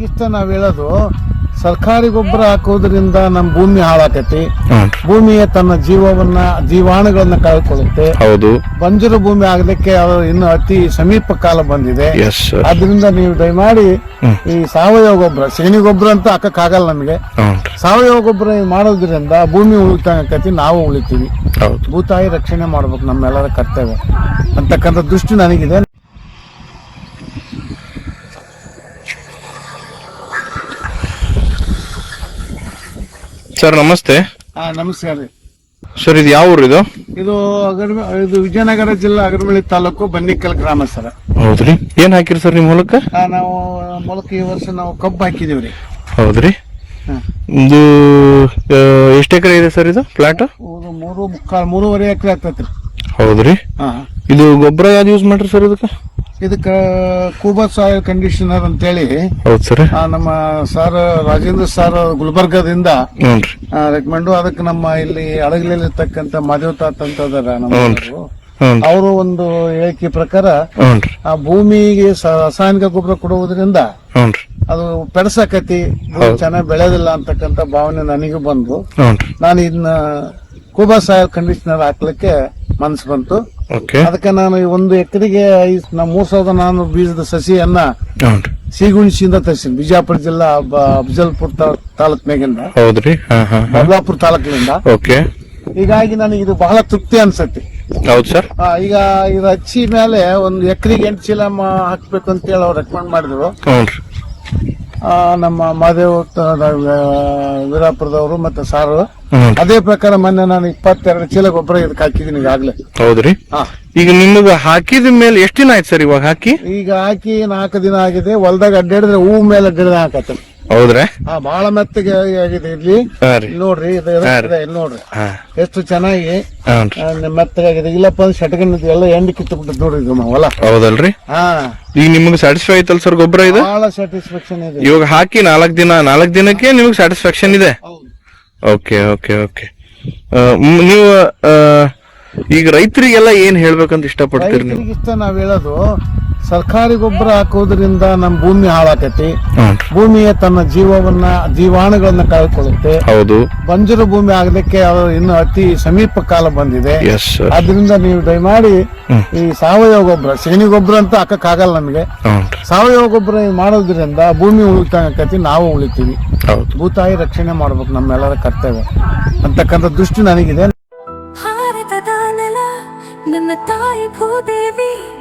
ರೈತರಿಗಿಷ್ಟ ನಾವ್ ಹೇಳೋದು ಸರ್ಕಾರಿ ಗೊಬ್ಬರ ಹಾಕೋದ್ರಿಂದ ನಮ್ಮ ಭೂಮಿ ಹಾಳಾಕತಿ. ಭೂಮಿಯ ತನ್ನ ಜೀವವನ್ನ ಜೀವಾಣುಗಳನ್ನ ಕಳ್ಕೊಳ್ಳುತ್ತೆ. ಹೌದು. ಬಂಜರು ಭೂಮಿ ಆಗ್ಲಿಕ್ಕೆ ಇನ್ನು ಅತಿ ಸಮೀಪ ಕಾಲ ಬಂದಿದೆ. ಆದ್ರಿಂದ ನೀವು ದಯಮಾಡಿ ಈ ಸಾವಯವ ಗೊಬ್ಬರ ಸೇನಿ ಗೊಬ್ಬರ ಅಂತ ಹಾಕಕ್ಕಾಗಲ್ಲ ನಮಗೆ. ನಮ್ಗೆ ಸಾವಯವ ಗೊಬ್ಬರ ಮಾಡೋದ್ರಿಂದ ಭೂಮಿ ಉಳಿತಾಕತಿ ನಾವು ಉಳಿತೀವಿ. ಭೂತಾಯಿ ರಕ್ಷಣೆ ಮಾಡ್ಬೇಕು ನಮ್ಮೆಲ್ಲರ ಕರ್ತವ್ಯ. ಅಂತಕ್ಕಂಥ ದೃಷ್ಟಿ ನನಗಿದೆ. ಸರ್ ನಮಸ್ತೆ. ಹಾ ನಮಸ್ಕಾರ ರೀ ಸರ್ ಇದು ಯಾವ ಊರು ಇದು ಇದು ಅಗರ್ ಇದು ವಿಜಯನಗರ ಜಿಲ್ಲಾ ಅಗರಬಳ್ಳಿ ತಾಲೂಕು ಬನ್ನಿಕಲ್ ಗ್ರಾಮ ಸರ್. ಹೌದ್ರಿ. ಏನ್ ಹಾಕಿರಿ ಸರ್ ನಿಮ್ಮ ಮೂಲಕ? ಆ, ನಾವು ಮೂಲಕ ಈ ವರ್ಷ ನಾವು ಕಬ್ಬು ಹಾಕಿದೀವಿ ರೀ. ಹೌದ್ರಿ. ಇದು ಆ, ಎಷ್ಟು ಎಕರೆ ಇದೆ ಸರ್ ಇದು ಪ್ಲಾಟ್? ಒಂದು ಮೂರು ಮುಕ್ಕಾಲ್ ಮೂರುವರೆ ಎಕರೆ ಆಗ್ತೈತ್ರಿ ಹೌದ್ರಿ. ಹಾ. ಇದು ಗೊಬ್ಬರ ಯಾವ್ದು ಯೂಸ್ ಮಾಡ್ರಿ ಸರ್ ಇದಕ್ಕೆ? ಇದಕ್ಕ ಕೂಬಾ ಸಾಯಿಲ್ ಕಂಡೀಷನರ್ ಅಂತೇಳಿ ಹೌದು ಸರ್. ಆ, ನಮ್ಮ ಸರ್ ರಾಜೇಂದ್ರ ಸರ್ ಗುಲ್ಬರ್ಗದಿಂದ ರೆಕಮೆಂಡ್ ಅದಕ್ಕೆ ನಮ್ಮ ಇಲ್ಲಿ ಅಡಗಲಿರ್ತಕ್ಕಂಥ ಮಾದೇವ್ ತಾತ ಅಂತ ಅದಾರ ನಮ್ಮ ಹ್ಞೂನ್ರಿ. ಅವರು. ಒಂದು ಹೇಳಿಕೆ ಪ್ರಕಾರ ಆ ಭೂಮಿಗೆ ಸ- ರಾಸಾಯನಿಕ ಗೊಬ್ಬರ ಕೊಡುವುದರಿಂದ ಅದು ಬೆಳೆಸಕತಿ ಚೆನ್ನಾಗಿ ಬೆಳೆಯೋದಿಲ್ಲ ಅಂತಕ್ಕಂಥ ಭಾವನೆ ನನಗೆ ಬಂದು ನಾನು ಇದನ್ನ ಕೂಬಾ ಸಾಯಿಲ್ ಕಂಡೀಷನರ್ ಹಾಕ್ಲಿಕ್ಕೆ ಮನಸ್ಸು ಬಂತು. ಅದಕ್ಕೆ ನಾನು ಈ ಒಂದು ಎಕರೆಗೆ ಮೂರ್ ಸಾವಿರದ ನಾನು ಬೀಜದ ಸಸಿಯನ್ನ ಸಿಗುಣಿಸಿಯಿಂದ ತರಿಸಿನಿ ಬಿಜಾಪುರ ಜಿಲ್ಲಾ ಅಫ್ಜಲ್ಪುರ ತಾಲೂಕ್ನಾಗಿಂದ ಹೌದ್ರಿ? ಬದಲಾಪುರ ತಾಲೂಕಿನಿಂದ. ಹೀಗಾಗಿ ನನಗೆ ಇದು ಬಹಳ ತೃಪ್ತಿ ಅನ್ಸತ್ತೆ. ಹೌದು ಸರ್. ಈಗ ಇದು ಹಚ್ಚಿ ಮೇಲೆ ಒಂದು ಎಕರೆಗೆ ಎಂಟು ಚೀಲ ಹಾಕ್ಬೇಕು ಅಂತ ಹೇಳಿ ಅವ್ರು ರೆಕಮೆಂಡ್ ಮಾಡಿದ್ರು. ನಮ್ಮ ಮಾದೇವ ವೀರಾಪುರದವರು ಮತ್ತೆ ಸಾರು. ಅದೇ ಪ್ರಕಾರ ಮೊನ್ನೆ ನಾನು ಇಪ್ಪತ್ತೆರಡು ಚೀಲ ಗೊಬ್ಬರ ಇದಕ್ಕೆ ಹಾಕಿದ್ದೀನಿ ಈಗಾಗಲೇ. ಹೌದ್ರಿ? ಈಗ ನಿಮಗೆ ಹಾಕಿದ ಮೇಲೆ ಎಷ್ಟು ದಿನ ಆಯ್ತು ಸರ್ ಇವಾಗ ಹಾಕಿ? ಈಗ ಹಾಕಿ ನಾಲ್ಕು ದಿನ ಆಗಿದೆ. ಹೊಲ್ದಾಗ ಅಡ್ಡಾಡಿದ್ರೆ ಹೂವು ಮೇಲೆ ಅಡ್ಡಾಡಿದ ಹಾಕತ್ತೆ. ಹೌದ್ರಾ? ಹಾ ಬಾಳ ಮೆತ್ತಗೆ ಆಗಿದೆ ಇಲ್ಲಿ. ಹಾ ರೀ. ಇಲ್ಲಿ ನೋಡ್ರಿ ಇದು ಇದೆ, ಇಲ್ಲಿ ನೋಡ್ರಿ. ಹಾ. ಎಷ್ಟು ಚೆನ್ನಾಗಿ ಹ್ಞೂ ರೀ. ಆ, ಮೆತ್ತಗಾಗಿದೆ ಇಲ್ಲಪ್ಪ ಅಂದ್ರೆ ಶಟಗನ್ ಎಲ್ಲ ಎಂಡ್ ಕಿತ್ತು ಬಿಟ್ಟು ನೋಡ್ರಿ ಇದು ಹೊಲ ಹೌದಲ್ರಿ? ಹಾ. ಈಗ ನಿಮಗೆ ಸ್ಯಾಟಿಸ್ಫೈ ಆಯ್ತಲ್ಲ ಸರ್ ಗೊಬ್ಬರ ಇದು? ಬಹಳ ಸ್ಯಾಟಿಸ್ಫ್ಯಾಕ್ಷನ್ ಇದೆ. ಇವಾಗ ಹಾಕಿ ನಾಲ್ಕು ದಿನ ನಾಲ್ಕು ದಿನಕ್ಕೆ ನಿಮಗೆ ಸ್ಯಾಟಿಸ್ಫ್ಯಾಕ್ಷನ್ ಇದೆ? ಹೌದು. Okay okay okay. ನೀವು ಆ, ಈಗ ರೈತರಿಗೆಲ್ಲ ಏನ್ ಹೇಳ್ಬೇಕಂತ ಇಷ್ಟಪಡ್ತೀರಿ ನೀವು? ರೈತರಿಗಿಷ್ಟ ನಾವ್ ಹೇಳೋದು ಸರ್ಕಾರಿ ಗೊಬ್ಬರ ಹಾಕೋದ್ರಿಂದ ನಮ್ಮ ಭೂಮಿ ಹಾಳಾಕತಿ. ಭೂಮಿಯ ತನ್ನ ಜೀವವನ್ನ ಜೀವಾಣುಗಳನ್ನ ಕಳ್ಕೊಳ್ಳುತ್ತೆ. ಹೌದು. ಬಂಜರು ಭೂಮಿ ಆಗ್ಲಿಕ್ಕೆ ಇನ್ನು ಅತಿ ಸಮೀಪ ಕಾಲ ಬಂದಿದೆ. ಆದ್ರಿಂದ ನೀವು ದಯಮಾಡಿ. ಈ ಸಾವಯವ ಗೊಬ್ಬರ ಸೇನಿ ಗೊಬ್ಬರ ಅಂತ ಹಾಕಕ್ಕಾಗಲ್ಲ ನಮಗೆ. ಸಾವಯವ ಗೊಬ್ಬರ ಮಾಡೋದ್ರಿಂದ ಭೂಮಿ ಉಳಿತಾಕತಿ ನಾವು ಉಳಿತೀವಿ. ಹೌದು. ಭೂತಾಯಿ ರಕ್ಷಣೆ ಮಾಡ್ಬೇಕು ನಮ್ಮೆಲ್ಲರ ಕರ್ತವ್ಯ. ಅಂತಕ್ಕಂಥ ದೃಷ್ಟಿ ನನಗಿದೆ. ನನ್ನ ತಾಯಿ ಭೂದೇವಿ.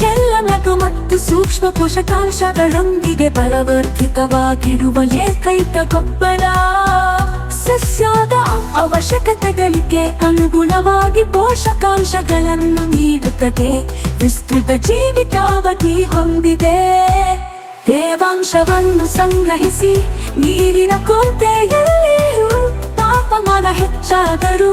ಎಲ್ಲ ನಟು ಮತ್ತು ಸೂಕ್ಷ್ಮ ಪೋಷಕಾಂಶಗಳೊಂದಿಗೆ ಬಲವರ್ಧಿತವಾಗಿರುವ ಏಕೈಕ ಗೊಬ್ಬರ ಸಸ್ಯದ ಅವಶ್ಯಕತೆಗಳಿಗೆ ಅನುಗುಣವಾಗಿ ಪೋಷಕಾಂಶಗಳನ್ನು ನೀಡುತ್ತದೆ. ವಿಸ್ತೃತ ಜೀವಿತಾವಧಿ ಹೊಂದಿದೆ. ತೇವಾಂಶವನ್ನು ಸಂಗ್ರಹಿಸಿ ನೀರಿನ ಕೊರತೆಯಲ್ಲಿಯೂ ತಾಪಮಾನ ಹೆಚ್ಚಾದರೂ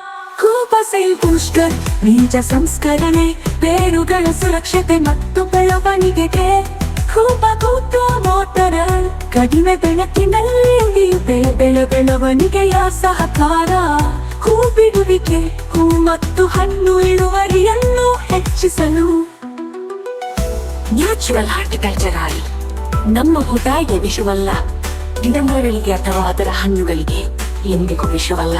ಕೂಪಸೈಲ್ ಪುಷ್ಕರ್ ಬೀಜ ಸಂಸ್ಕರಣೆ, ಬೇರುಗಳ ಸುರಕ್ಷತೆ ಮತ್ತು ಬೆಳವಣಿಗೆಗೆ. ಕೂಪ ಕೂತು ಮೋಟರ, ಕಡಿಮೆ ಬೆಳಕಿನಲ್ಲಿ ಉಳಿಯುತ್ತೆ, ಬೆಳೆ ಬೆಳವಣಿಗೆಯ ಸಹಕಾರ. ಹೂ ಬಿಡುವಿಕೆ ಹೂ ಮತ್ತು ಹಣ್ಣು ಇಳುವರಿಯನ್ನು ಹೆಚ್ಚಿಸಲು. ನ್ಯಾಚುರಲ್ ಹಾರ್ಟಿಕಲ್ಚರ್ ಆಗಿ ನಮ್ಮ ಊಟಗೆ ವಿಷವಲ್ಲ ಗಿಡಮರಗಳಿಗೆ ಅಥವಾ ಅದರ ಹಣ್ಣುಗಳಿಗೆ ಎಂದಿಗೂ ವಿಷವಲ್ಲ